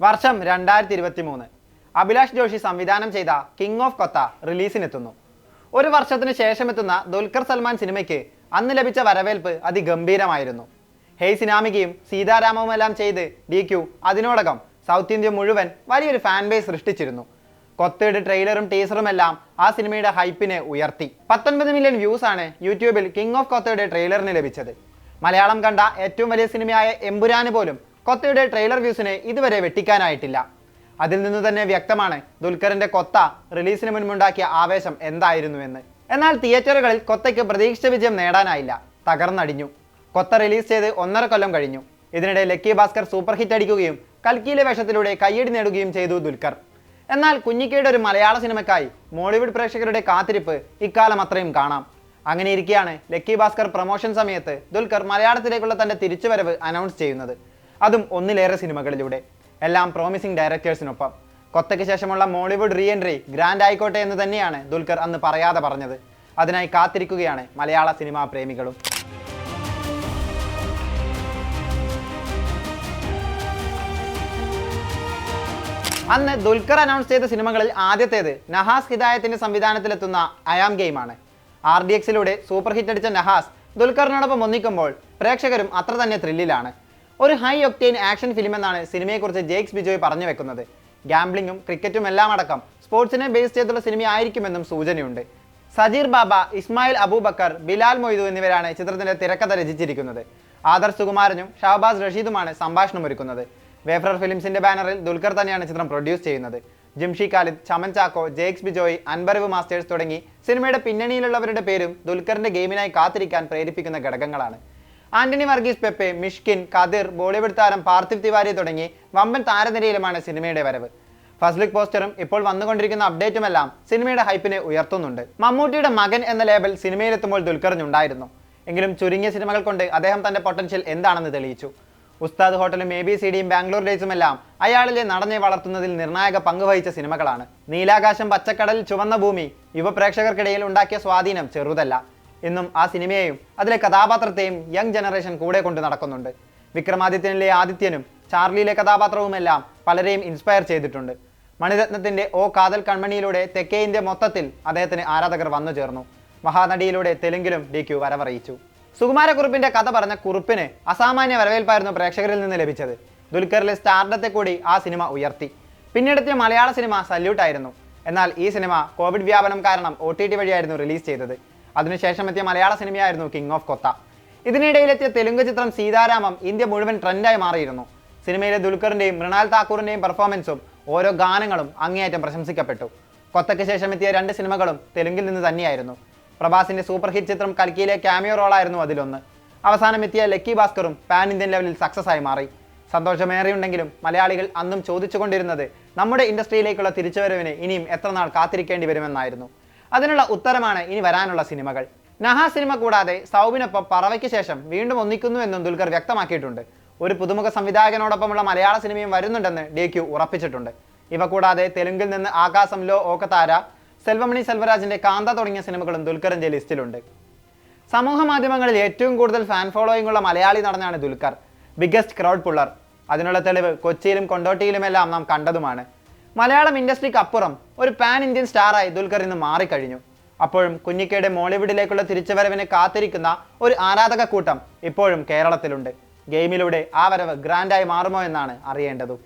വർഷം രണ്ടായിരത്തി ഇരുപത്തി മൂന്ന് അഭിലാഷ് ജോഷി സംവിധാനം ചെയ്ത കിങ് ഓഫ് കൊത്ത റിലീസിനെത്തുന്നു. ഒരു വർഷത്തിന് ശേഷമെത്തുന്ന ദുൽഖർ സൽമാൻ സിനിമയ്ക്ക് അന്ന് ലഭിച്ച വരവേൽപ്പ് അതിഗംഭീരമായിരുന്നു. ഹേയ് സിനാമികയും സീതാരാമവുമെല്ലാം ചെയ്ത് ഡി ക്യു അതിനോടകം സൗത്ത് ഇന്ത്യ മുഴുവൻ വലിയൊരു ഫാൻ ബേസ് സൃഷ്ടിച്ചിരുന്നു. കൊത്തയുടെ ട്രെയിലറും ടീസറും എല്ലാം ആ സിനിമയുടെ ഹൈപ്പിനെ ഉയർത്തി. പത്തൊൻപത് മില്യൺ വ്യൂസ് ആണ് യൂട്യൂബിൽ കിങ് ഓഫ് കൊത്തയുടെ ട്രെയിലറിന് ലഭിച്ചത്. മലയാളം കണ്ട ഏറ്റവും വലിയ സിനിമയായ എമ്പുരാന് പോലും കൊത്തയുടെ ട്രെയിലർ വ്യൂസിനെ ഇതുവരെ വെട്ടിക്കാനായിട്ടില്ല. അതിൽ നിന്ന് തന്നെ വ്യക്തമാണ് ദുൽഖറിന്റെ കൊത്ത റിലീസിന് മുൻപുണ്ടാക്കിയ ആവേശം എന്തായിരുന്നു എന്ന് എന്നാൽ തിയേറ്ററുകളിൽ കൊത്തയ്ക്ക് പ്രതീക്ഷിച്ച വിജയം നേടാനായില്ല. തകർന്നടിഞ്ഞു. കൊത്ത റിലീസ് ചെയ്ത് ഒന്നര കൊല്ലം കഴിഞ്ഞു. ഇതിനിടെ ലക്കി ഭാസ്കർ സൂപ്പർ ഹിറ്റ് അടിക്കുകയും കൽക്കിയിലെ വേഷത്തിലൂടെ കയ്യടി നേടുകയും ചെയ്തു ദുൽഖർ. എന്നാൽ കുഞ്ഞിക്കയുടെ ഒരു മലയാള സിനിമയ്ക്കായി മോളിവുഡ് പ്രേക്ഷകരുടെ കാത്തിരിപ്പ് ഇക്കാലം അത്രയും കാണാം. അങ്ങനെ ഇരിക്കെയാണ് ലക്കി ഭാസ്കർ പ്രൊമോഷൻ സമയത്ത് ദുൽഖർ മലയാളത്തിലേക്കുള്ള തന്റെ തിരിച്ചുവരവ് അനൗൺസ് ചെയ്യുന്നത്. അതും ഒന്നിലേറെ സിനിമകളിലൂടെ. എല്ലാം പ്രോമിസിംഗ് ഡയറക്ടേഴ്സിനൊപ്പം കൊത്തയ്ക്ക് ശേഷമുള്ള മോളിവുഡ് റീ എൻട്രി ഗ്രാൻഡ് ആയിക്കോട്ടെ എന്ന് തന്നെയാണ് ദുൽഖർ അന്ന് പറയാതെ പറഞ്ഞത്. അതിനായി കാത്തിരിക്കുകയാണ് മലയാള സിനിമാ പ്രേമികളും. അന്ന് ദുൽഖർ അനൗൺസ് ചെയ്ത സിനിമകളിൽ ആദ്യത്തേത് നഹാസ് ഹിദായത്തിന്റെ സംവിധാനത്തിലെത്തുന്ന അയാം ഗെയിമാണ് ആർ ഡി എക്സിലൂടെ സൂപ്പർ ഹിറ്റ് അടിച്ച നഹാസ് ദുൽഖറിനോടൊപ്പം ഒന്നിക്കുമ്പോൾ പ്രേക്ഷകരും അത്ര തന്നെ ത്രില്ലിലാണ് ഒരു ഹൈ ഒക്ടെയിൻ ആക്ഷൻ ഫിലിം എന്നാണ് സിനിമയെക്കുറിച്ച് ജേക്സ് ബിജോയ് പറഞ്ഞു വെക്കുന്നത്. ഗാംബ്ലിങ്ങും ക്രിക്കറ്റും എല്ലാം അടക്കം സ്പോർട്സിനെ ബേസ് ചെയ്തുള്ള സിനിമ ആയിരിക്കുമെന്നും സൂചനയുണ്ട്. സജീർ ബാബ ഇസ്മായിൽ അബൂബക്കർ ബിലാൽ മൊയ്തു എന്നിവരാണ് ചിത്രത്തിന്റെ തിരക്കഥ രചിച്ചിരിക്കുന്നത്. ആദർ സുകുമാരനും ഷാബാസ് റഷീദുമാണ് സംഭാഷണം ഒരുക്കുന്നത്. വേഫ്രർ ഫിലിംസിന്റെ ബാനറിൽ ദുൽഖർ തന്നെയാണ് ചിത്രം പ്രൊഡ്യൂസ് ചെയ്യുന്നത്. ജിംഷി ഖാലിദ് ചമൻ ചാക്കോ ജേക്സ് ബിജോയ് അൻബരവ് മാസ്റ്റേഴ്സ് തുടങ്ങി സിനിമയുടെ പിന്നണിയിലുള്ളവരുടെ പേരും ദുൽഖറിന്റെ ഗെയിമിനായി കാത്തിരിക്കാൻ പ്രേരിപ്പിക്കുന്ന ഘടകങ്ങളാണ്. ആന്റണി വർഗീസ് പെപ്പെ മിഷ്കിൻ കതിർ ബോളിവുഡ് താരം പാർത്ഥിവ് തിവാരി തുടങ്ങി വമ്പൻ താരനിരയിലുമാണ് സിനിമയുടെ വരവ്. ഫസ്റ്റ് ലുക്ക് പോസ്റ്ററും ഇപ്പോൾ വന്നുകൊണ്ടിരിക്കുന്ന അപ്ഡേറ്റുമെല്ലാം സിനിമയുടെ ഹൈപ്പിനെ ഉയർത്തുന്നുണ്ട്. മമ്മൂട്ടിയുടെ മകൻ എന്ന ലേബൽ സിനിമയിലെത്തുമ്പോൾ ദുൽഖറിനുണ്ടായിരുന്നു. എങ്കിലും ചുരുങ്ങിയ സിനിമകൾ കൊണ്ട് അദ്ദേഹം തന്റെ പൊട്ടൻഷ്യൽ എന്താണെന്ന് തെളിയിച്ചു. ഉസ്താദ് ഹോട്ടലും എ ബി സി ഡിയും ബാംഗ്ലൂർ ഡേയ്സും എല്ലാം അയാളിലെ നടനെ വളർത്തുന്നതിൽ നിർണായക പങ്ക് വഹിച്ച സിനിമകളാണ്. നീലാകാശം പച്ചക്കടൽ ചുവന്ന ഭൂമി യുവ പ്രേക്ഷകർക്കിടയിൽ ഉണ്ടാക്കിയ സ്വാധീനം ചെറുതല്ല. ഇന്നും ആ സിനിമയെയും അതിലെ കഥാപാത്രത്തെയും യങ് ജനറേഷൻ കൂടെ കൊണ്ട് നടക്കുന്നുണ്ട്. വിക്രമാദിത്യനിലെ ആദിത്യനും ചാർലിയിലെ കഥാപാത്രവുമെല്ലാം പലരെയും ഇൻസ്പയർ ചെയ്തിട്ടുണ്ട്. മണിരത്നത്തിന്റെ ഓ കാതൽ കൺമണിയിലൂടെ തെക്കേ ഇന്ത്യ മൊത്തത്തിൽ അദ്ദേഹത്തിന് ആരാധകർ വന്നു ചേർന്നു. മഹാനടിയിലൂടെ തെലുങ്കിലും ഡി ക്യു വരവറിയിച്ചു സുകുമാരക്കുറുപ്പിന്റെ കഥ പറഞ്ഞ കുറുപ്പിന് അസാമാന്യ വരവേൽപ്പായിരുന്നു പ്രേക്ഷകരിൽ നിന്ന് ലഭിച്ചത്. ദുൽഖറിലെ സ്റ്റാർഡത്തെ കൂടി ആ സിനിമ ഉയർത്തി. പിന്നെടുത്തിയ മലയാള സിനിമ സല്യൂട്ടായിരുന്നു. എന്നാൽ ഈ സിനിമ കോവിഡ് വ്യാപനം കാരണം ഒ വഴിയായിരുന്നു റിലീസ് ചെയ്തത്. അതിനുശേഷം എത്തിയ മലയാള സിനിമയായിരുന്നു കിങ് ഓഫ് കൊത്ത ഇതിനിടയിലെത്തിയ തെലുങ്ക് ചിത്രം സീതാരാമം ഇന്ത്യ മുഴുവൻ ട്രെൻഡായി മാറിയിരുന്നു. സിനിമയിലെ ദുൽഖറിന്റെയും മൃണാൽ താക്കൂറിന്റെയും പെർഫോമൻസും ഓരോ ഗാനങ്ങളും അങ്ങേയറ്റം പ്രശംസിക്കപ്പെട്ടു. കൊത്തയ്ക്ക് ശേഷം എത്തിയ രണ്ട് സിനിമകളും തെലുങ്കിൽ നിന്ന് തന്നെയായിരുന്നു. പ്രഭാസിന്റെ സൂപ്പർ ഹിറ്റ് ചിത്രം കൽക്കിയിലെ ക്യാമിയോ റോളായിരുന്നു അതിലൊന്ന്. അവസാനം എത്തിയ ലക്കി ഭാസ്കറും പാൻ ഇന്ത്യൻ ലെവലിൽ സക്സസ് ആയി മാറി. സന്തോഷമേറെയുണ്ടെങ്കിലും മലയാളികൾ അന്നും ചോദിച്ചുകൊണ്ടിരുന്നത് നമ്മുടെ ഇൻഡസ്ട്രിയിലേക്കുള്ള തിരിച്ചുവരവിന് ഇനിയും എത്ര നാൾ കാത്തിരിക്കേണ്ടി വരുമെന്നായിരുന്നു. അതിനുള്ള ഉത്തരമാണ് ഇനി വരാനുള്ള സിനിമകൾ. നഹ സിനിമ കൂടാതെ സൗബിനൊപ്പം പറവയ്ക്ക് ശേഷം വീണ്ടും ഒന്നിക്കുന്നു എന്നും ദുൽഖർ വ്യക്തമാക്കിയിട്ടുണ്ട്. ഒരു പുതുമുഖ സംവിധായകനോടൊപ്പമുള്ള മലയാള സിനിമയും വരുന്നുണ്ടെന്ന് ഡി ക്യു ഉറപ്പിച്ചിട്ടുണ്ട്. ഇവ കൂടാതെ തെലുങ്കിൽ നിന്ന് ആകാശം ലോ ഓക്കതാര സെൽവമണി സെൽവരാജിന്റെ കാന്ത തുടങ്ങിയ സിനിമകളും ദുൽഖറിന്റെ ലിസ്റ്റിലുണ്ട്. സമൂഹ മാധ്യമങ്ങളിൽ ഏറ്റവും കൂടുതൽ ഫാൻ ഫോളോയിങ് ഉള്ള മലയാളി നടനാണ് ദുൽഖർ ബിഗ്ഗസ്റ്റ് ക്രൗഡ് പുള്ളർ അതിനുള്ള തെളിവ് കൊച്ചിയിലും കൊണ്ടോട്ടിയിലുമെല്ലാം നാം കണ്ടതുമാണ്. മലയാളം ഇൻഡസ്ട്രിക്ക് അപ്പുറം ഒരു പാൻ ഇന്ത്യൻ സ്റ്റാറായി ദുൽഖർ ഇന്ന് മാറിക്കഴിഞ്ഞു. അപ്പോഴും കുഞ്ഞിക്കയുടെ മോളിവുഡിലേക്കുള്ള തിരിച്ചുവരവിനെ കാത്തിരിക്കുന്ന ഒരു ആരാധക കൂട്ടം ഇപ്പോഴും കേരളത്തിലുണ്ട്. ഗെയിമിലൂടെ ആ വരവ് ഗ്രാൻഡായി മാറുമോ എന്നാണ് അറിയേണ്ടതും.